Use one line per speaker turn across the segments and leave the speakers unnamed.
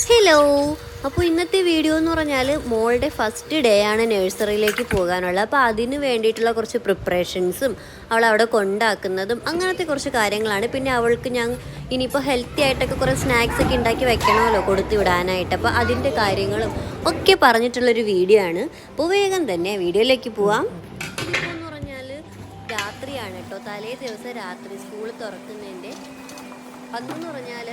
Hello അപ്പോൾ ഇന്നത്തെ video എന്ന് പറഞ്ഞാൽ മോളുടെ ഫസ്റ്റ് ഡേ ആണ് നഴ്സറിയിലേക്ക് പോകാനുള്ളത്. അപ്പോൾ അതിന് വേണ്ടിയിട്ടുള്ള കുറച്ച് പ്രിപ്പറേഷൻസും അവൾ അവിടെ കൊണ്ടാക്കുന്നതും അങ്ങനത്തെ കുറച്ച് കാര്യങ്ങളാണ്. പിന്നെ അവൾക്ക് ഞാൻ ഇനിയിപ്പോൾ ഹെൽത്തി ആയിട്ടൊക്കെ കുറേ സ്നാക്സ് ഒക്കെ ഉണ്ടാക്കി വെക്കണമല്ലോ കൊടുത്തു വിടാനായിട്ട്. അപ്പോൾ അതിന്റെ കാര്യങ്ങളും ഒക്കെ പറഞ്ഞിട്ടുള്ളൊരു വീഡിയോ ആണ്. അപ്പോൾ വേഗം തന്നെ വീഡിയോയിലേക്ക് പോവാം. എന്ന് പറഞ്ഞാൽ രാത്രിയാണ് കേട്ടോ. തലേ ദിവസം രാത്രി സ്കൂൾ തുറക്കുന്നതിന്റെ അതെന്ന് പറഞ്ഞാൽ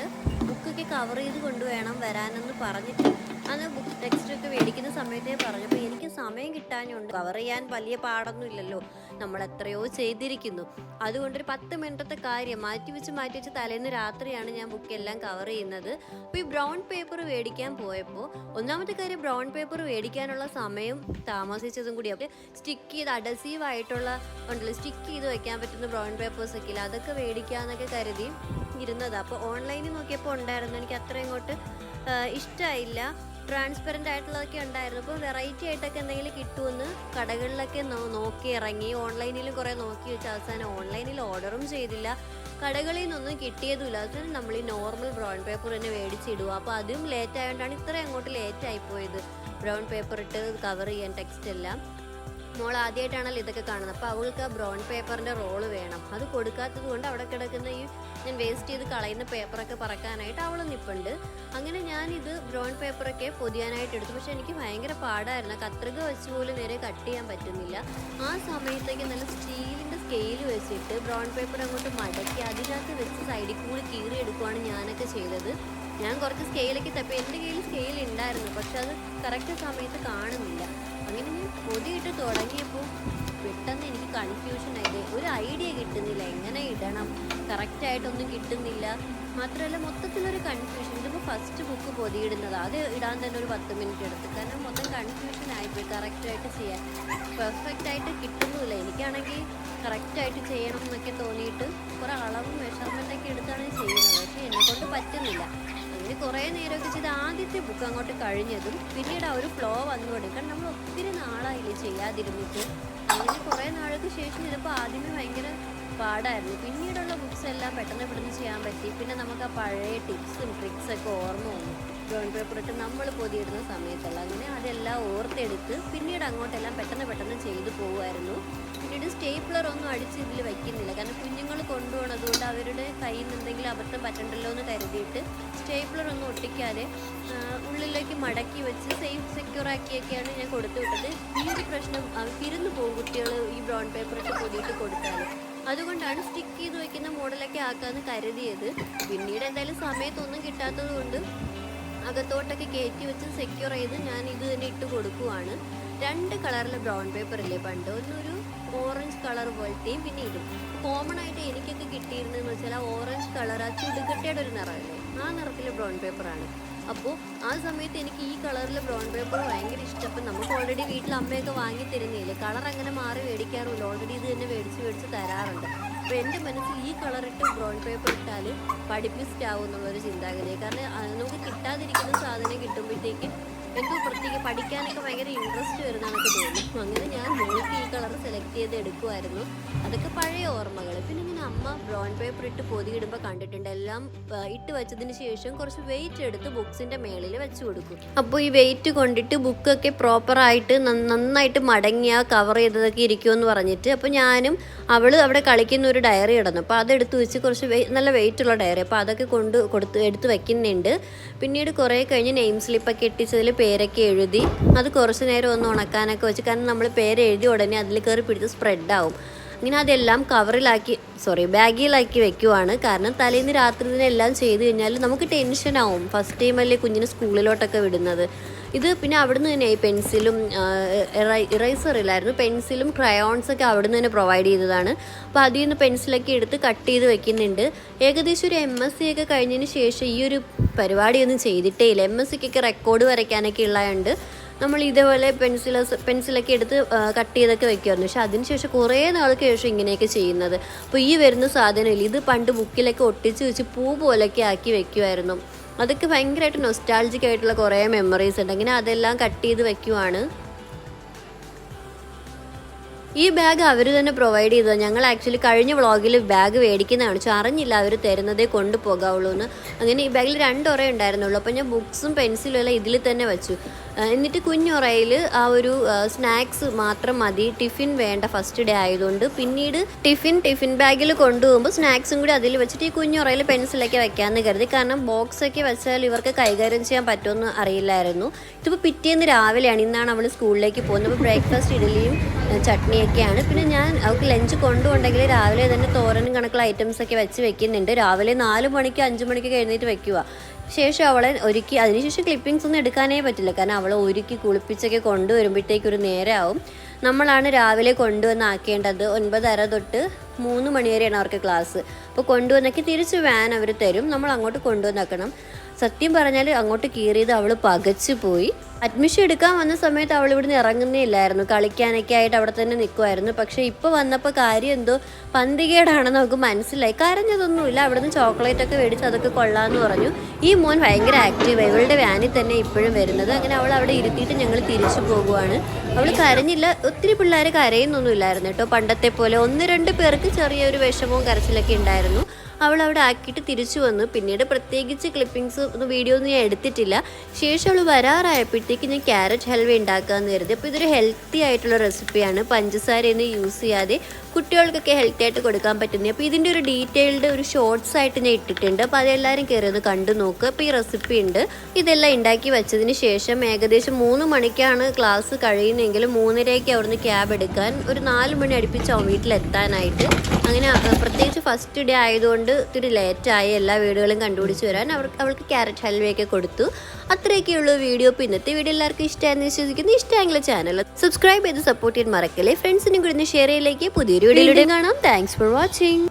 ബുക്കൊക്കെ കവർ ചെയ്ത് കൊണ്ടുവേണം വരാനെന്ന് പറഞ്ഞിട്ട്. അന്ന് ബുക്ക് ടെക്സ്റ്റ് ഒക്കെ മേടിക്കുന്ന സമയത്തേ പറഞ്ഞപ്പോൾ എനിക്ക് സമയം കിട്ടാനുണ്ട് കവർ ചെയ്യാൻ വലിയ പാടൊന്നും ഇല്ലല്ലോ നമ്മൾ എത്രയോ ചെയ്തിരിക്കുന്നു. അതുകൊണ്ടൊരു പത്ത് മിനിറ്റത്തെ കാര്യം മാറ്റി വെച്ച് മാറ്റി വെച്ച് തലേന്ന് രാത്രിയാണ് ഞാൻ ബുക്ക് എല്ലാം കവർ ചെയ്യുന്നത്. അപ്പോൾ ഈ ബ്രൗൺ പേപ്പർ മേടിക്കാൻ പോയപ്പോൾ ഒന്നാമത്തെ കാര്യം ബ്രൗൺ പേപ്പർ മേടിക്കാനുള്ള സമയം താമസിച്ചതും കൂടി. അപ്പോൾ സ്റ്റിക്ക് ചെയ്ത് അഡസീവ് ആയിട്ടുള്ള ഉണ്ടല്ലോ സ്റ്റിക്ക് ചെയ്ത് വെക്കാൻ പറ്റുന്ന ബ്രൗൺ പേപ്പേഴ്സൊക്കെ ഇല്ല അതൊക്കെ മേടിക്കാന്നൊക്കെ കരുതി ഇരുന്നത് അപ്പോൾ ഓൺലൈനിൽ നോക്കിയപ്പോൾ ഉണ്ടായിരുന്നു. എനിക്ക് അത്ര ഇങ്ങോട്ട് ഇഷ്ടമായില്ല ട്രാൻസ്പെറന്റ് ആയിട്ടുള്ളതൊക്കെ ഉണ്ടായിരുന്നു. അപ്പോൾ വെറൈറ്റി ആയിട്ടൊക്കെ എന്തെങ്കിലും കിട്ടുമെന്ന് കടകളിലൊക്കെ നോക്കി ഇറങ്ങി. ഓൺലൈനിലും കുറേ നോക്കി വെച്ച്. അവസാനം ഓൺലൈനിൽ ഓർഡറും ചെയ്തില്ല. കടകളിൽ നിന്നൊന്നും കിട്ടിയതുമില്ല. അതുകൊണ്ട് നമ്മൾ ഈ നോർമൽ ബ്രൗൺ പേപ്പർ തന്നെ മേടിച്ചിടുക. അപ്പോൾ അതും ലേറ്റ് ആയതുകൊണ്ടാണ് ഇത്രയും അങ്ങോട്ട് ലേറ്റ് ആയിപ്പോയത് ബ്രൗൺ പേപ്പർ ഇട്ട് കവർ ചെയ്യാൻ ടെക്സ്റ്റ് എല്ലാം. മോൾ ആദ്യമായിട്ടാണല്ലോ ഇതൊക്കെ കാണുന്നത്. അപ്പോൾ അവൾക്ക് ആ ബ്രൗൺ പേപ്പറിന്റെ റോൾ വേണം. അത് കൊടുക്കാത്തത് കൊണ്ട് അവിടെ കിടക്കുന്ന ഈ ഞാൻ വേസ്റ്റ് ചെയ്ത് കളയുന്ന പേപ്പറൊക്കെ പറക്കാനായിട്ട് അവൾ നിൽപ്പുണ്ട് അങ്ങനെ ഞാനിത് ബ്രൗൺ പേപ്പറൊക്കെ പൊതിയാനായിട്ട് എടുത്തു. പക്ഷേ എനിക്ക് ഭയങ്കര പാടായിരുന്നു. കത്രിക വെച്ച് പോലും നേരെ കട്ട് ചെയ്യാൻ പറ്റുന്നില്ല. ആ സമയത്തേക്ക് നല്ല സ്റ്റീലിന്റെ സ്കെയിൽ വെച്ചിട്ട് ബ്രൗൺ പേപ്പർ അങ്ങോട്ട് മടക്കി അതിനകത്ത് വെച്ച് സൈഡിൽ കൂടി കീറി എടുക്കുവാണ് ഞാനൊക്കെ ചെയ്തത്. ഞാൻ കുറച്ച് സ്കെയിലൊക്കെ തപ്പി. എന്റെ കയ്യിൽ സ്കെയിൽ ഉണ്ടായിരുന്നു. പക്ഷെ അത് കറക്റ്റ് സമയത്ത് കാണുന്നില്ല. അങ്ങനെ ഞാൻ പൊതിയിട്ട് തുടങ്ങിയപ്പോൾ പെട്ടെന്ന് എനിക്ക് കൺഫ്യൂഷൻ ആയത് ഒരു ഐഡിയ കിട്ടുന്നില്ല. എങ്ങനെ ഇടണം? കറക്റ്റായിട്ടൊന്നും കിട്ടുന്നില്ല. മാത്രമല്ല മൊത്തത്തിലൊരു കൺഫ്യൂഷൻ ഇതിപ്പോൾ ഫസ്റ്റ് ബുക്ക് പൊതിയിടുന്നത് അത് ഇടാൻ തന്നെ ഒരു പത്ത് മിനിറ്റ് എടുത്ത്. കാരണം മൊത്തം കൺഫ്യൂഷൻ ആയിപ്പോയി. കറക്റ്റായിട്ട് ചെയ്യാൻ. പെർഫെക്റ്റായിട്ട് കിട്ടുന്നുമില്ല. എനിക്കാണെങ്കിൽ കറക്റ്റായിട്ട് ചെയ്യണം എന്നൊക്കെ തോന്നിയിട്ട് കുറേ അളവും മെഷർമെന്റൊക്കെ എടുത്താണ് ചെയ്യുന്നത്. പക്ഷേ എന്നെക്കൊണ്ട് പറ്റുന്നില്ല. അങ്ങനെ കുറേ നേരമൊക്കെ ചെയ്ത് ആദ്യത്തെ ബുക്ക് അങ്ങോട്ട് കഴിഞ്ഞതും പിന്നീട് ആ ഒരു ഫ്ലോ വന്നു തുടങ്ങി നമ്മൾ ഒത്തിരി നാളായില്ലേ ചെയ്യാതിരുന്നിട്ട്. അങ്ങനെ കുറേ നാൾക്ക് ശേഷം ഇതിപ്പോൾ ആദ്യമേ ഭയങ്കര പാടായിരുന്നു. പിന്നീടുള്ള ബുക്സ് എല്ലാം പെട്ടെന്ന് പെട്ടെന്ന് ചെയ്യാൻ പറ്റി. പിന്നെ നമുക്ക് ആ പഴയ ടിപ്സും ട്രിക്സ് ഒക്കെ ഓർമ്മ വന്നു. ഡ്രോയിങ് പേപ്പർ ഇട്ട് നമ്മൾ പൊതിയിടുന്ന സമയത്തുള്ള. അങ്ങനെ അതെല്ലാം ഓർത്തെടുത്ത് പിന്നീട് അങ്ങോട്ടെല്ലാം പെട്ടെന്ന് പെട്ടെന്ന് ചെയ്തു പോകുമായിരുന്നു. പിന്നീട് സ്റ്റേപ്ലർ ഒന്നും അടിച്ച് ഇതിൽ വയ്ക്കുന്നില്ല കാരണം കുഞ്ഞുങ്ങൾ കൊണ്ടുപോകണം. അതുകൊണ്ട് അവരുടെ കയ്യിൽ നിന്ന് എന്തെങ്കിലും അബദ്ധം പറ്റണ്ടല്ലോ എന്ന് കരുതിയിട്ട് സ്റ്റേപ്ലർ ഒന്നും ഒട്ടിക്കാതെ ഉള്ളിലേക്ക് മടക്കി വെച്ച് സേഫ് സെക്യൂർ ആക്കിയൊക്കെയാണ് ഞാൻ കൊടുത്തു വിട്ടത്. ഈ ഒരു പ്രശ്നം തിരുന്നു പോകും കുട്ടികൾ ഈ ബ്രൗൺ പേപ്പറൊക്കെ പൊതിയിട്ട് കൊടുത്താൽ അതുകൊണ്ടാണ് സ്റ്റിക്ക് ചെയ്ത് വയ്ക്കുന്ന മോഡലൊക്കെ ആക്കാമെന്ന് കരുതിയത്. പിന്നീട് എന്തായാലും സമയത്തൊന്നും കിട്ടാത്തത് കൊണ്ട് അകത്തോട്ടൊക്കെ കയറ്റി വെച്ച് സെക്യൂർ ചെയ്ത് ഞാൻ ഇത് തന്നെ ഇട്ട് കൊടുക്കുവാണ്. രണ്ട് കളറിലെ ബ്രൗൺ പേപ്പർ ഇല്ലേ പണ്ട്? ഒന്നൊരു ഓറഞ്ച് കളർ പോലത്തെയും പിന്നെ ഇതും. കോമൺ ആയിട്ട് എനിക്കൊക്കെ കിട്ടിയിരുന്നതെന്ന് വെച്ചാൽ ആ ഓറഞ്ച് കളർ ആ ചുടുകട്ടയുടെ ഒരു നിറമല്ലേ? ആ നിറത്തിലെ ബ്രൗൺ പേപ്പറാണ് അപ്പോൾ ആ സമയത്ത് എനിക്ക് ഈ കളറിൽ ബ്രൗൺ പേപ്പർ ഭയങ്കര ഇഷ്ടം. അപ്പം നമുക്ക് ഓൾറെഡി വീട്ടിൽ അമ്മയൊക്കെ വാങ്ങി തരുന്നില്ലേ കളർ അങ്ങനെ മാറി മേടിക്കാറുമില്ല ഓൾറെഡി ഇത് തന്നെ മേടിച്ച് മേടിച്ച് തരാറുണ്ട്. അപ്പോൾ എന്റെ മനസ്സിൽ ഈ കളറിട്ട് ബ്രൗൺ പേപ്പർ ഇട്ടാൽ പഠിപ്പിസ്റ്റാവും എന്നുള്ളൊരു ചിന്താഗതി കാരണം നമുക്ക് കിട്ടാതിരിക്കുന്ന സാധനം കിട്ടുമ്പോഴത്തേക്ക് എന്തോ പ്രത്യേക പഠിക്കാനൊക്കെ ഭയങ്കര ഇൻട്രസ്റ്റ് വരുന്നതൊക്കെ തോന്നും അങ്ങനെ ഞാൻ നോക്കി ഈ കളർ സെലക്ട് ചെയ്ത് എടുക്കുമായിരുന്നു അതൊക്കെ പഴയ ഓർമ്മകൾ. പിന്നെ ഇങ്ങനെ അമ്മ ബ്രൗൺ പേപ്പർ ഇട്ട് പൊതിയിടുമ്പോൾ കണ്ടിട്ടുണ്ട്. എല്ലാം ഇട്ട് വെച്ചതിന് ശേഷം കുറച്ച് വെയിറ്റ് എടുത്ത് ബുക്സിന്റെ മേളിൽ വെച്ച് കൊടുക്കും. അപ്പോൾ ഈ വെയിറ്റ് കൊണ്ടിട്ട് ബുക്കൊക്കെ പ്രോപ്പറായിട്ട് നന്നായിട്ട് മടങ്ങിയ കവർ ചെയ്തതൊക്കെ ഇരിക്കുമെന്ന് പറഞ്ഞിട്ട് അപ്പോൾ ഞാനും അവൾ അവിടെ കളിക്കുന്ന ഒരു ഡയറി ഇടുന്നു. അപ്പോൾ അതെടുത്ത് വെച്ച് കുറച്ച് നല്ല വെയിറ്റ് ഉള്ള ഡയറി അപ്പോൾ അതൊക്കെ കൊണ്ട് കൊടുത്ത് എടുത്ത് വെക്കുന്നുണ്ട്. പിന്നീട് കുറേ കഴിഞ്ഞ് നെയിം സ്ലിപ്പൊക്കെ ഇട്ടിച്ചതിൽ പേരൊക്കെ എഴുതി അത് കുറച്ച് നേരം ഒന്ന് ഉണക്കാനൊക്കെ വെച്ച് കാരണം നമ്മൾ പേര് എഴുതി ഉടനെ അതിൽ കയറി പിടിച്ച് സ്പ്രെഡ് ആവും. അങ്ങനെ അതെല്ലാം കവറിലാക്കി സോറി ബാഗിലാക്കി വെക്കുവാണ്. കാരണം തലേന്ന് രാത്രി തന്നെ എല്ലാം ചെയ്ത് കഴിഞ്ഞാൽ നമുക്ക് ടെൻഷനാവും ഫസ്റ്റ് ടൈം അല്ലേ കുഞ്ഞിനെ സ്കൂളിലോട്ടൊക്കെ വിടുന്നത്. ഇത് പിന്നെ അവിടുന്ന് തന്നെ ഈ പെൻസിലും ഇറൈസർ ഇല്ലായിരുന്നു. പെൻസിലും ക്രയോൺസ് ഒക്കെ അവിടുന്ന് തന്നെ പ്രൊവൈഡ് ചെയ്തതാണ്. അപ്പോൾ അതിൽ നിന്ന് പെൻസിലൊക്കെ എടുത്ത് കട്ട് ചെയ്ത് വെക്കുന്നുണ്ട്. ഏകദേശം ഒരു എം എസ് സി ഒക്കെ കഴിഞ്ഞതിന് ശേഷം ഈ ഒരു പരിപാടിയൊന്നും ചെയ്തിട്ടേ ഇല്ല. എം എസ് സിക്കൊക്കെ റെക്കോർഡ് വരയ്ക്കാനൊക്കെ ഉള്ളതുകൊണ്ട് നമ്മൾ ഇതേപോലെ പെൻസിൽ പെൻസിലൊക്കെ എടുത്ത് കട്ട് ചെയ്തൊക്കെ വെക്കുമായിരുന്നു പക്ഷെ അതിനുശേഷം കുറേ നാൾക്ക് ശേഷം ഇങ്ങനെയൊക്കെ ചെയ്യുന്നത്. അപ്പോൾ ഈ വരുന്ന സാധനമില്ല. ഇത് പണ്ട് ബുക്കിലൊക്കെ ഒട്ടിച്ച് വെച്ച് പൂ പോലൊക്കെ ആക്കി വെക്കുമായിരുന്നു അതൊക്കെ ഭയങ്കരമായിട്ട് നൊസ്റ്റാൾജിക് ആയിട്ടുള്ള കുറേ മെമ്മറീസ് ഉണ്ട്. അങ്ങനെ അതെല്ലാം കട്ട് ചെയ്ത് വെക്കുവാണ്. ഈ ബാഗ് അവർ തന്നെ പ്രൊവൈഡ് ചെയ്തത്. ഞങ്ങൾ ആക്ച്വലി കഴിഞ്ഞ വ്ളോഗിൽ ബാഗ് മേടിക്കുന്ന കാണിച്ചു അറിഞ്ഞില്ല അവർ തരുന്നതേ കൊണ്ടുപോകാവുള്ളൂ എന്ന്. അങ്ങനെ ഈ ബാഗിൽ രണ്ടൊറേ ഉണ്ടായിരുന്നുള്ളൂ. അപ്പോൾ ഞാൻ ബുക്സും പെൻസിലും എല്ലാം ഇതിൽ തന്നെ വെച്ചു. എന്നിട്ട് കുഞ്ഞുറയിൽ ആ ഒരു സ്നാക്സ് മാത്രം മതി. ടിഫിൻ വേണ്ട ഫസ്റ്റ് ഡേ ആയതുകൊണ്ട്. പിന്നീട് ടിഫിൻ ടിഫിൻ ബാഗിൽ കൊണ്ടുപോകുമ്പോൾ സ്നാക്സും കൂടി അതിൽ വെച്ചിട്ട് ഈ കുഞ്ഞുറയിൽ പെൻസിലൊക്കെ വെക്കാമെന്ന് കരുതി. കാരണം ബോക്സൊക്കെ വെച്ചാൽ ഇവർക്ക് കൈകാര്യം ചെയ്യാൻ പറ്റുമെന്ന് അറിയില്ലായിരുന്നു. ഇതിപ്പോൾ പിറ്റേന്ന് രാവിലെയാണ്. ഇന്നാണ് അവൾ സ്കൂളിലേക്ക് പോകുന്നത്. അപ്പോൾ ബ്രേക്ക്ഫാസ്റ്റ് ഇഡലിയും ഏഹ്, ചട്നിയൊക്കെയാണ് പിന്നെ ഞാൻ അവൾക്ക് ലഞ്ച് കൊണ്ടുപോകണമെങ്കിൽ രാവിലെ തന്നെ തോരനും കണക്കുള്ള ഐറ്റംസ് ഒക്കെ വെച്ച് വെക്കുന്നുണ്ട്. രാവിലെ നാല് മണിക്ക് അഞ്ച് മണിക്ക് എഴുന്നേറ്റ് വെക്കുക ശേഷം അവളെ ഒരുക്കി അതിനുശേഷം ക്ലിപ്പിങ്സ് ഒന്നും എടുക്കാനേ പറ്റില്ല. കാരണം അവളെ ഒരുക്കി കുളിപ്പിച്ചൊക്കെ കൊണ്ടുവരുമ്പോഴത്തേക്ക് ഒരു നേരമാവും നമ്മളാണ് രാവിലെ കൊണ്ടുവന്ന് ആക്കേണ്ടത് ഒൻപതര തൊട്ട് മൂന്ന് മണിവരെയാണ് അവർക്ക് ക്ലാസ് അപ്പോൾ കൊണ്ടുവന്നൊക്കെ തിരിച്ച് വാൻ അവർ തരും. നമ്മൾ അങ്ങോട്ട് കൊണ്ടുവന്നാക്കണം സത്യം പറഞ്ഞാൽ അങ്ങോട്ട് കീറിയത് അവൾ പകച്ചു പോയി. അഡ്മിഷൻ എടുക്കാൻ വന്ന സമയത്ത് അവൾ ഇവിടുന്ന് ഇറങ്ങുന്നേ ഇല്ലായിരുന്നു. കളിക്കാനൊക്കെ ആയിട്ട് അവിടെ തന്നെ നിൽക്കുമായിരുന്നു പക്ഷേ ഇപ്പോൾ വന്നപ്പോൾ കാര്യം എന്തോ പന്തികേടാണെന്ന് നമുക്ക് മനസ്സിലായി. കരഞ്ഞതൊന്നുമില്ല. അവിടുന്ന് ചോക്ലേറ്റ് ഒക്കെ മേടിച്ച് അതൊക്കെ കൊള്ളാമെന്ന് പറഞ്ഞു. ഈ മോൻ ഭയങ്കര ആക്റ്റീവ് ഇവളുടെ വാനിൽ തന്നെ ഇപ്പോഴും വരുന്നത്. അങ്ങനെ അവൾ അവിടെ ഇരുത്തിയിട്ട് ഞങ്ങൾ തിരിച്ചു പോകുവാണ്. അവൾ കരഞ്ഞില്ല. ഒത്തിരി പിള്ളേർ കരയുന്നൊന്നുമില്ലായിരുന്നു കേട്ടോ. പണ്ടത്തെ പോലെ ഒന്ന് രണ്ട് പേർക്ക് ചെറിയൊരു വിഷമവും കരച്ചിലൊക്കെ ഉണ്ടായിരുന്നു. അവൾ അവിടെ ആക്കിയിട്ട് തിരിച്ചു വന്നു. പിന്നീട് പ്രത്യേകിച്ച് ക്ലിപ്പിങ്സ് വീഡിയോ ഒന്നും ഞാൻ എടുത്തിട്ടില്ല. ശേഷം അവൾ വരാറായപ്പോഴത്തേക്ക് ഞാൻ ക്യാരറ്റ് ഹൽവ ഉണ്ടാക്കാമെന്ന് കരുതി. അപ്പോൾ ഇതൊരു ഹെൽത്തി ആയിട്ടുള്ള റെസിപ്പിയാണ് പഞ്ചസാരയൊന്നും യൂസ് ചെയ്യാതെ കുട്ടികൾക്കൊക്കെ ഹെൽത്തി ആയിട്ട് കൊടുക്കാൻ പറ്റുന്നത് അപ്പോൾ ഇതിന്റെ ഒരു ഡീറ്റെയിൽഡ് ഒരു ഷോർട്സ് ആയിട്ട് ഞാൻ ഇട്ടിട്ടുണ്ട്. അപ്പോൾ അതെല്ലാവരും കയറി ഒന്ന് കണ്ടു നോക്കുക അപ്പോൾ ഈ റെസിപ്പി ഉണ്ട്. ഇതെല്ലാം ഉണ്ടാക്കി വെച്ചതിന് ശേഷം ഏകദേശം മൂന്ന് മണിക്കാണ് ക്ലാസ് കഴിയുന്നതെങ്കിൽ മൂന്നരയ്ക്ക് അവിടുന്ന് ക്യാബ് എടുക്കാൻ. ഒരു നാല് മണി അടുപ്പിച്ചാവും വീട്ടിലെത്താനായിട്ട്. അങ്ങനെ പ്രത്യേകിച്ച് ഫസ്റ്റ് ഡേ ആയതുകൊണ്ട് ഇത്തിരി ലേറ്റായി എല്ലാ വീടുകളും കണ്ടുപിടിച്ച് വരാൻ അവർക്ക് അവൾക്ക് ക്യാരറ്റ് ഹൽവയൊക്കെ കൊടുത്തു. അത്രയൊക്കെയുള്ളൂ വീഡിയോ. ഇപ്പോൾ ഇന്നത്തെ വീഡിയോ എല്ലാവർക്കും ഇഷ്ടമായെന്ന് വിശ്വസിക്കുന്നു. ഇഷ്ടമെങ്കിൽ ചാനൽ സബ്സ്ക്രൈബ് ചെയ്ത് സപ്പോർട്ട് ചെയ്യാൻ മറക്കല്ലേ. ഫ്രണ്ട്സിനും കൂടി ഷെയർ ചെയ്യലേക്ക്. പുതിയൊരു വീഡിയോയിലൂടെ കാണാം. Thanks for watching